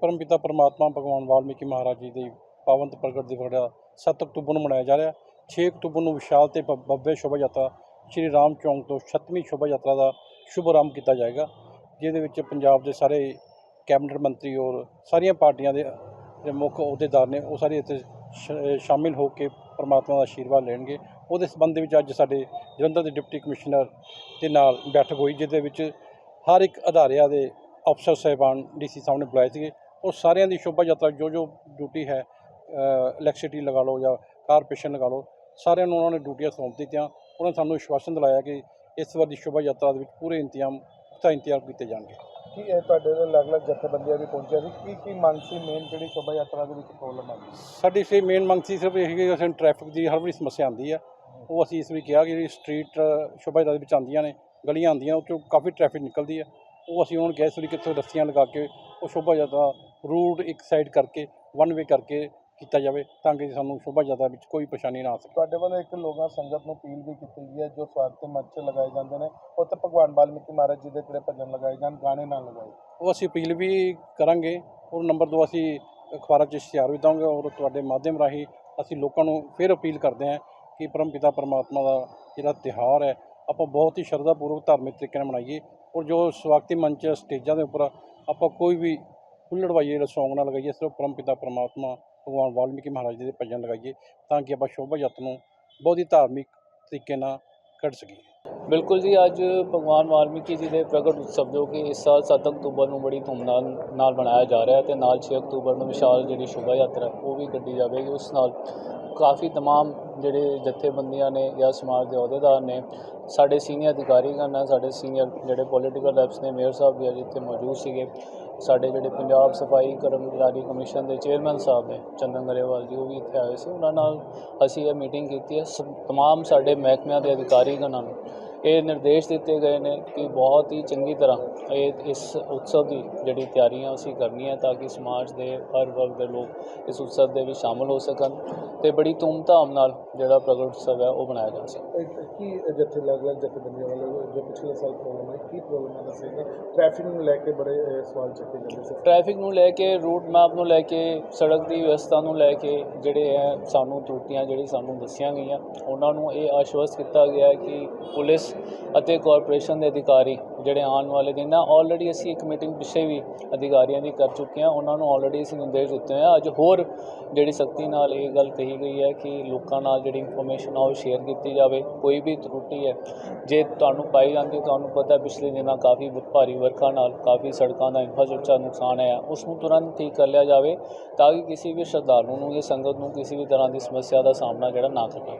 ਪਰਮਪਿਤਾ ਪਰਮਾਤਮਾ ਭਗਵਾਨ ਵਾਲਮੀਕੀ ਮਹਾਰਾਜ ਜੀ ਦੀ ਪਾਵਨ ਤੇ ਪ੍ਰਗਟ ਦਿਵਸ ਜਿਹੜਾ 7 ਅਕਤੂਬਰ ਨੂੰ ਮਨਾਇਆ ਜਾ ਰਿਹਾ। 6 ਅਕਤੂਬਰ ਨੂੰ ਵਿਸ਼ਾਲ ਤੇ ਭ- ਸ਼ੋਭਾ ਯਾਤਰਾ, ਸ਼੍ਰੀ ਰਾਮ ਚੌਂਕ ਤੋਂ 7ਵੀਂ ਸ਼ੋਭਾ ਯਾਤਰਾ ਦਾ ਸ਼ੁਭ ਆਰੰਭ ਕੀਤਾ ਜਾਏਗਾ, ਜਿਹਦੇ ਵਿੱਚ ਪੰਜਾਬ ਦੇ ਸਾਰੇ ਕੈਬਨਿਟ ਮੰਤਰੀ ਔਰ ਸਾਰੀਆਂ ਪਾਰਟੀਆਂ ਦੇ ਮੁੱਖ ਅਹੁਦੇਦਾਰ ਨੇ ਉਹ ਸਾਰੇ ਇੱਥੇ ਸ਼- ਸ਼ਾਮਿਲ ਹੋ ਕੇ ਪਰਮਾਤਮਾ ਦਾ ਆਸ਼ੀਰਵਾਦ ਲੈਣਗੇ। ਉਹਦੇ ਸੰਬੰਧ ਦੇ ਵਿੱਚ ਅੱਜ ਸਾਡੇ ਜਲੰਧਰ ਦੇ ਡਿਪਟੀ ਕਮਿਸ਼ਨਰ ਦੇ ਨਾਲ ਬੈਠਕ ਹੋਈ, ਜਿਹਦੇ ਵਿੱਚ ਹਰ ਇੱਕ ਅਧਾਰਿਆਂ ਦੇ ਅਫਸਰ, ਸਾਹਿਬਾਨ, ਡੀਸੀ ਸਾਹਮਣੇ ਬੁਲਾਏ ਸੀਗੇ। ਉਹ ਸਾਰਿਆਂ ਦੀ ਸ਼ੋਭਾ ਯਾਤਰਾ ਜੋ ਜੋ ਡਿਊਟੀ ਹੈ ਇਲੈਕਟ੍ਰਿਸਿਟੀ ਲਗਾ ਲਓ ਜਾਂ ਕਾਰਪੋਰੇਸ਼ਨ ਲਗਾ ਲਓ ਸਾਰਿਆਂ ਨੂੰ ਉਹਨਾਂ ਨੇ ਡਿਊਟੀਆਂ ਸੌਂਪ ਦਿੱਤੀਆਂ। ਉਹਨਾਂ ਨੇ ਸਾਨੂੰ ਵਿਸ਼ਵਾਸਨ ਦਿਲਾਇਆ ਕਿ ਇਸ ਵਾਰ ਦੀ ਸ਼ੋਭਾ ਯਾਤਰਾ ਦੇ ਵਿੱਚ ਪੂਰੇ ਇੰਤਜ਼ਾਮ ਪੁਖਤਾ ਇੰਤਜ਼ਾਮ ਕੀਤੇ ਜਾਣਗੇ। ਕੀ ਇਹ ਤੁਹਾਡੇ ਦੇ ਅਲੱਗ-ਅਲੱਗ ਜਥੇਬੰਦੀਆਂ ਵੀ ਪਹੁੰਚਿਆ ਸੀ? ਕੀ ਕੀ ਮੰਗ ਸੀ ਮੇਨ ਜਿਹੜੀ ਸ਼ੋਭਾ ਯਾਤਰਾ ਦੇ ਵਿੱਚ ਪ੍ਰੋਬਲਮ ਆਉਂਦੀ? ਸਾਡੀ ਸੇ ਮੇਨ ਮੰਗ ਸੀ ਸਿਰਫ ਇਹ ਕਿ ਅਸੀਂ ਟ੍ਰੈਫਿਕ ਦੀ ਹਰ ਵਾਰੀ ਸਮੱਸਿਆ ਆਉਂਦੀ ਆ। ਉਹ ਅਸੀਂ ਇਸ ਵੀ ਕਿਹਾ ਕਿ ਜਿਹੜੀ ਸਟਰੀਟ ਸ਼ੋਭਾ ਯਾਤਰਾ ਦੇ ਵਿੱਚ ਆਉਂਦੀਆਂ ਨੇ ਗਲੀਆਂ ਆਉਂਦੀਆਂ ਉਹ 'ਚੋਂ ਕਾਫੀ ਟ੍ਰੈਫਿਕ ਨਿਕਲਦੀ ਆ। ਉਹ ਅਸੀਂ ਉਹਨਾਂ ਨੂੰ ਇਸ ਵਾਰੀ ਕਿੱਥੋਂ ਰੱਸੀਆਂ ਲਗਾ ਕੇ ਉਹ ਸ਼ੋਭਾ ਯਾਤਰਾ ਰੂਟ ਇੱਕ ਸਾਈਡ ਕਰਕੇ ਵਨ ਵੇ ਕਰਕੇ ਕੀਤਾ ਜਾਵੇ ਤਾਂ ਕਿ ਸਾਨੂੰ ਸ਼ੋਭਾ ਯਾਤਰਾ ਵਿੱਚ ਕੋਈ ਪਰੇਸ਼ਾਨੀ ਨਾ ਆ ਸਕੇ। ਤੁਹਾਡੇ ਵੱਲੋਂ ਇੱਕ ਲੋਕਾਂ ਸੰਗਤ ਨੂੰ ਅਪੀਲ ਵੀ ਕੀਤੀ ਗਈ ਹੈ ਜੋ ਸਵਾਗਤ ਮੰਚ ਲਗਾਏ ਜਾਂਦੇ ਨੇ ਉੱਥੇ ਭਗਵਾਨ ਵਾਲਮੀਕੀ ਮਹਾਰਾਜ ਜੀ ਦੇ ਕਿਹੜੇ ਭਜਨ ਲਗਾਏ ਜਾਣ ਗਾਣੇ ਨਾ ਲਗਾਏ। ਉਹ ਅਸੀਂ ਅਪੀਲ ਵੀ ਕਰਾਂਗੇ ਔਰ ਨੰਬਰ ਦੋ ਅਸੀਂ ਅਖਬਾਰਾਂ 'ਚ ਇਸ਼ਤਿਹਾਰ ਵੀ ਦਵਾਂਗੇ ਔਰ ਤੁਹਾਡੇ ਮਾਧਿਅਮ ਰਾਹੀਂ ਅਸੀਂ ਲੋਕਾਂ ਨੂੰ ਫਿਰ ਅਪੀਲ ਕਰਦੇ ਹਾਂ ਕਿ ਪਰਮ ਪਿਤਾ ਪਰਮਾਤਮਾ ਦਾ ਜਿਹੜਾ ਤਿਉਹਾਰ ਹੈ ਆਪਾਂ ਬਹੁਤ ਹੀ ਸ਼ਰਧਾ ਪੂਰਵਕ ਧਾਰਮਿਕ ਤਰੀਕੇ ਨਾਲ ਮਨਾਈਏ ਔਰ ਜੋ ਸਵਾਗਤੀ ਮੰਚ ਸਟੇਜਾਂ ਦੇ ਉੱਪਰ ਆਪਾਂ ਕੋਈ ਵੀ ਹੁੱਲੜਵਾਈਏ ਜਿਹੜਾ ਸੌਂਗ ਨਾਲ ਲਗਾਈਏ, ਸਿਰਫ ਪਰਮ ਪਿਤਾ ਪਰਮਾਤਮਾ, ਭਗਵਾਨ ਵਾਲਮੀਕੀ ਮਹਾਰਾਜ ਜੀ ਦੇ ਭਜਨ ਲਗਾਈਏ, ਤਾਂ ਕਿ ਆਪਾਂ ਸ਼ੋਭਾ ਯਾਤਰਾ ਨੂੰ ਬਹੁਤ ਹੀ ਧਾਰਮਿਕ ਤਰੀਕੇ ਨਾਲ ਕੱਢ ਸਕੀਏ। ਬਿਲਕੁਲ ਜੀ, ਅੱਜ ਭਗਵਾਨ ਵਾਲਮੀਕੀ ਜੀ ਦੇ ਪ੍ਰਗਟ ਉਤਸਵ ਜੋ ਕਿ ਇਸ ਸਾਲ 7 ਅਕਤੂਬਰ ਨੂੰ ਬੜੀ ਧੂਮਧਾਮ ਨਾਲ ਮਨਾਇਆ ਜਾ ਰਿਹਾ ਹੈ ਤੇ ਨਾਲ 6 ਅਕਤੂਬਰ ਨੂੰ ਵਿਸ਼ਾਲ ਜਿਹੜੀ ਸ਼ੋਭਾ ਯਾਤਰਾ, ਉਹ ਵੀ ਕੱਢੀ ਜਾਵੇਗੀ, ਉਸ ਨਾਲ ਕਾਫੀ तमाम ਜਿਹੜੇ ਜਥੇਬੰਦੀਆਂ ਨੇ ਜਾਂ ਸਮਾਜ ਦੇ ਅਹੁਦੇਦਾਰ ਨੇ ਸਾਡੇ ਸੀਨੀਅਰ ਅਧਿਕਾਰੀਗਣ ਨੇ ਸਾਡੇ ਸੀਨੀਅਰ ਜਿਹੜੇ ਪੋਲੀਟੀਕਲ ਰੈਪਸ ਨੇ ਮੇਅਰ ਸਾਹਿਬ ਵੀ ਅੱਜ ਇੱਥੇ ਮੌਜੂਦ ਸੀਗੇ ਸਾਡੇ ਜਿਹੜੇ ਪੰਜਾਬ ਸਫਾਈ ਕਰਮਚਾਰੀ ਕਮਿਸ਼ਨ ਦੇ ਚੇਅਰਮੈਨ ਸਾਹਿਬ ਨੇ ਚੰਦਨ ਗਰੇਵਾਲ ਜੀ ਉਹ ਵੀ ਇੱਥੇ ਆਏ ਸੀ ਉਹਨਾਂ ਨਾਲ ਅਸੀਂ ਇਹ ਮੀਟਿੰਗ ਕੀਤੀ ਹੈ ਸ- ਤਮਾਮ ਸਾਡੇ ਮਹਿਕਮਿਆਂ ਦੇ ਅਧਿਕਾਰੀਗਣਾਂ ਨੂੰ ਇਹ ਨਿਰਦੇਸ਼ ਦਿੱਤੇ ਗਏ ਨੇ ਕਿ ਬਹੁਤ ਹੀ ਚੰਗੀ ਤਰ੍ਹਾਂ ਇਹ ਇਸ ਉਤਸਵ ਦੀ ਜਿਹੜੀ ਤਿਆਰੀਆਂ ਅਸੀਂ ਕਰਨੀਆਂ ਤਾਂ ਕਿ ਸਮਾਜ ਦੇ ਹਰ ਵਰਗ ਦੇ ਲੋਕ ਇਸ ਉਤਸਵ ਦੇ ਵਿੱਚ ਸ਼ਾਮਲ ਹੋ ਸਕਣ ਤੇ ਬੜੀ ਧੂਮਧਾਮ ਨਾਲ ਜਿਹੜਾ ਪ੍ਰਗਟ ਉਤਸਵ ਹੈ ਉਹ ਮਨਾਇਆ ਜਾ ਸਕੇ। ਕੀ ਜਥੇ ਅਲੱਗ-ਅਲੱਗ ਜਥੇਬੰਦੀਆਂ ਵੱਲੋਂ ਜੋ ਪਿਛਲੇ ਸਾਲ ਪ੍ਰੋਬਲਮ ਹੈ ਕੀ ਪ੍ਰੋਬਲਮ ਹੈ ਦੱਸੇਗਾ ਟ੍ਰੈਫਿਕ ਨੂੰ ਲੈ ਕੇ ਬੜੇ ਸਵਾਲ ਚੱਕੇ ਜਾਂਦੇ ਸੀ। ਟ੍ਰੈਫਿਕ ਨੂੰ ਲੈ ਕੇ ਰੂਟ ਮੈਪ ਨੂੰ ਲੈ ਕੇ ਸੜਕ ਦੀ ਵਿਵਸਥਾ ਨੂੰ ਲੈ ਕੇ ਜਿਹੜੇ ਹੈ ਸਾਨੂੰ ਤਰੁੱਟੀਆਂ ਜਿਹੜੀ ਸਾਨੂੰ ਦੱਸੀਆਂ ਗਈਆਂ ਉਹਨਾਂ ਨੂੰ ਇਹ ਆਸ਼ਵਸਤ ਕੀਤਾ ਗਿਆ ਕਿ ਪੁਲਿਸ ਅਤੇ ਕਾਰਪੋਰੇਸ਼ਨ ਦੇ ਅਧਿਕਾਰੀ ਜਿਹੜੇ ਆਉਣ ਵਾਲੇ ਦਿਨ ਆ ਆਲਰੇਡੀ ਅਸੀਂ ਇੱਕ ਮੀਟਿੰਗ ਪਿੱਛੇ ਵੀ ਅਧਿਕਾਰੀਆਂ ਦੀ ਕਰ ਚੁੱਕੇ ਹਾਂ। ਉਹਨਾਂ ਨੂੰ ਆਲਰੇਡੀ ਅਸੀਂ ਨਿਰਦੇਸ਼ ਦਿੱਤੇ ਹੋਏ ਆ। ਅੱਜ ਹੋਰ ਜਿਹੜੀ ਸਖਤੀ ਨਾਲ ਇਹ ਗੱਲ ਕਹੀ ਗਈ ਹੈ ਕਿ ਲੋਕਾਂ ਨਾਲ ਜਿਹੜੀ ਇਨਫੋਰਮੇਸ਼ਨ ਆ, ਉਹ ਸ਼ੇਅਰ ਕੀਤੀ ਜਾਵੇ। ਕੋਈ ਵੀ ਤਰੁੱਟੀ ਹੈ, ਜੇ ਤੁਹਾਨੂੰ ਪਾਈ ਜਾਂਦੀ ਤੁਹਾਨੂੰ ਪਤਾ ਪਿਛਲੇ ਦਿਨਾਂ ਕਾਫੀ ਭਾਰੀ ਵਰਖਾ ਨਾਲ ਕਾਫੀ ਸੜਕਾਂ ਦਾ ਇਨਫਰਾਸਟ੍ਰਕਚਰ ਨੁਕਸਾਨ ਹੈ ਉਸ ਨੂੰ ਤੁਰੰਤ ਠੀਕ ਕਰ ਲਿਆ ਜਾਵੇ ਤਾਂ ਕਿ ਕਿਸੇ ਵੀ ਸ਼ਰਧਾਲੂ ਨੂੰ, ਜਾਂ ਸੰਗਤ ਨੂੰ ਕਿਸੇ ਵੀ ਤਰ੍ਹਾਂ ਦੀ ਸਮੱਸਿਆ ਦਾ ਸਾਹਮਣਾ ਜਿਹੜਾ ਨਾ ਕਰੇ